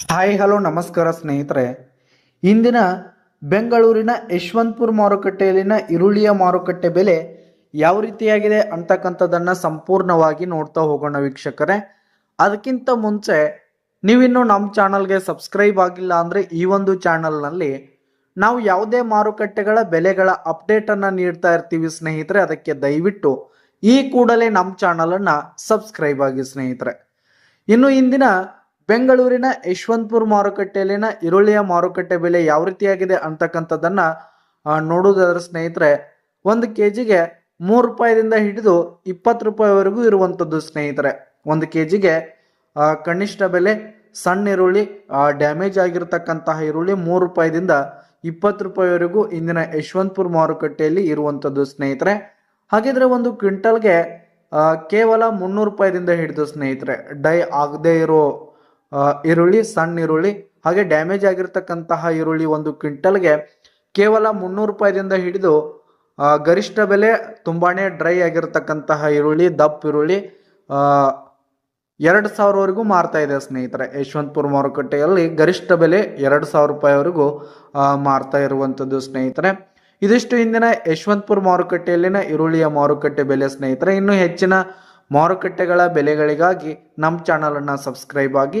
Hi, hello, ನಮಸ್ಕಾರ ಸ್ನೇಹಿತರೆ. ಇಂದಿನ ಬೆಂಗಳೂರಿನ ಯಶವಂತಪುರ ಮಾರುಕಟ್ಟೆಯಲ್ಲಿನ ಈರುಳ್ಳಿಯ ಮಾರುಕಟ್ಟೆ ಬೆಲೆ ಯಾವ ರೀತಿಯಾಗಿದೆ ಅಂತಕ್ಕಂಥದ್ದನ್ನು ಸಂಪೂರ್ಣವಾಗಿ ನೋಡ್ತಾ ಹೋಗೋಣ ವೀಕ್ಷಕರೇ. ಅದಕ್ಕಿಂತ ಮುಂಚೆ ನೀವಿನ್ನು ನಮ್ಮ ಚಾನಲ್ಗೆ ಸಬ್ಸ್ಕ್ರೈಬ್ ಆಗಿಲ್ಲ ಅಂದರೆ ಈ ಒಂದು ಚಾನಲ್ನಲ್ಲಿ ನಾವು ಯಾವುದೇ ಮಾರುಕಟ್ಟೆಗಳ ಬೆಲೆಗಳ ಅಪ್ಡೇಟನ್ನು ನೀಡ್ತಾ ಇರ್ತೀವಿ ಸ್ನೇಹಿತರೆ. ಅದಕ್ಕೆ ದಯವಿಟ್ಟು ಈ ಕೂಡಲೇ ನಮ್ಮ ಚಾನಲನ್ನು ಸಬ್ಸ್ಕ್ರೈಬ್ ಆಗಿ ಸ್ನೇಹಿತರೆ. ಇನ್ನು ಇಂದಿನ ಬೆಂಗಳೂರಿನ ಯಶವಂತಪುರ ಮಾರುಕಟ್ಟೆಯಲ್ಲಿನ ಈರುಳ್ಳಿಯ ಮಾರುಕಟ್ಟೆ ಬೆಲೆ ಯಾವ ರೀತಿಯಾಗಿದೆ ಅಂತಕ್ಕಂಥದ್ದನ್ನ ನೋಡುವುದಾದ್ರೆ ಸ್ನೇಹಿತರೆ, ಒಂದು ಕೆ ಜಿಗೆ ಮೂರು ರೂಪಾಯಿದಿಂದ ಹಿಡಿದು ಇಪ್ಪತ್ತು ರೂಪಾಯಿವರೆಗೂ ಇರುವಂಥದ್ದು ಸ್ನೇಹಿತರೆ. ಒಂದು ಕೆ ಜಿಗೆ ಕನಿಷ್ಠ ಬೆಲೆ ಸಣ್ಣ ಈರುಳ್ಳಿ ಡ್ಯಾಮೇಜ್ ಆಗಿರತಕ್ಕಂತಹ ಈರುಳ್ಳಿ ಮೂರು ರೂಪಾಯಿದಿಂದ ಇಪ್ಪತ್ತು ರೂಪಾಯಿವರೆಗೂ ಇಂದಿನ ಯಶವಂತಪುರ ಮಾರುಕಟ್ಟೆಯಲ್ಲಿ ಇರುವಂಥದ್ದು ಸ್ನೇಹಿತರೆ. ಹಾಗಿದ್ರೆ ಒಂದು ಕ್ವಿಂಟಲ್ಗೆ ಕೇವಲ ಮುನ್ನೂರು ರೂಪಾಯಿದಿಂದ ಹಿಡಿದು ಸ್ನೇಹಿತರೆ, ಡೈ ಆಗದೇ ಇರೋ ಈರುಳ್ಳಿ, ಸಣ್ಣ ಈರುಳ್ಳಿ, ಹಾಗೆ ಡ್ಯಾಮೇಜ್ ಆಗಿರ್ತಕ್ಕಂತಹ ಈರುಳ್ಳಿ ಒಂದು ಕ್ವಿಂಟಲ್ಗೆ ಕೇವಲ ಮುನ್ನೂರು ರೂಪಾಯಿದಿಂದ ಹಿಡಿದು ಗರಿಷ್ಠ ಬೆಲೆ ತುಂಬಾನೇ ಡ್ರೈ ಆಗಿರ್ತಕ್ಕಂತಹ ಈರುಳ್ಳಿ, ದಪ್ಪ ಈರುಳ್ಳಿ ಎರಡು ಸಾವಿರವರೆಗೂ ಮಾರ್ತಾ ಇದೆ ಸ್ನೇಹಿತರೆ. ಯಶವಂತಪುರ ಮಾರುಕಟ್ಟೆಯಲ್ಲಿ ಗರಿಷ್ಠ ಬೆಲೆ ಎರಡು ಸಾವಿರ ರೂಪಾಯಿವರೆಗೂ ಮಾರ್ತಾ ಇರುವಂಥದ್ದು ಸ್ನೇಹಿತರೆ. ಇದಿಷ್ಟು ಇಂದಿನ ಯಶವಂತಪುರ ಮಾರುಕಟ್ಟೆಯಲ್ಲಿನ ಈರುಳ್ಳಿಯ ಮಾರುಕಟ್ಟೆ ಬೆಲೆ ಸ್ನೇಹಿತರೆ. ಇನ್ನು ಹೆಚ್ಚಿನ ಮಾರುಕಟ್ಟೆಗಳ ಬೆಲೆಗಳಿಗಾಗಿ ನಮ್ಮ ಚಾನಲನ್ನು ಸಬ್ಸ್ಕ್ರೈಬ್ ಆಗಿ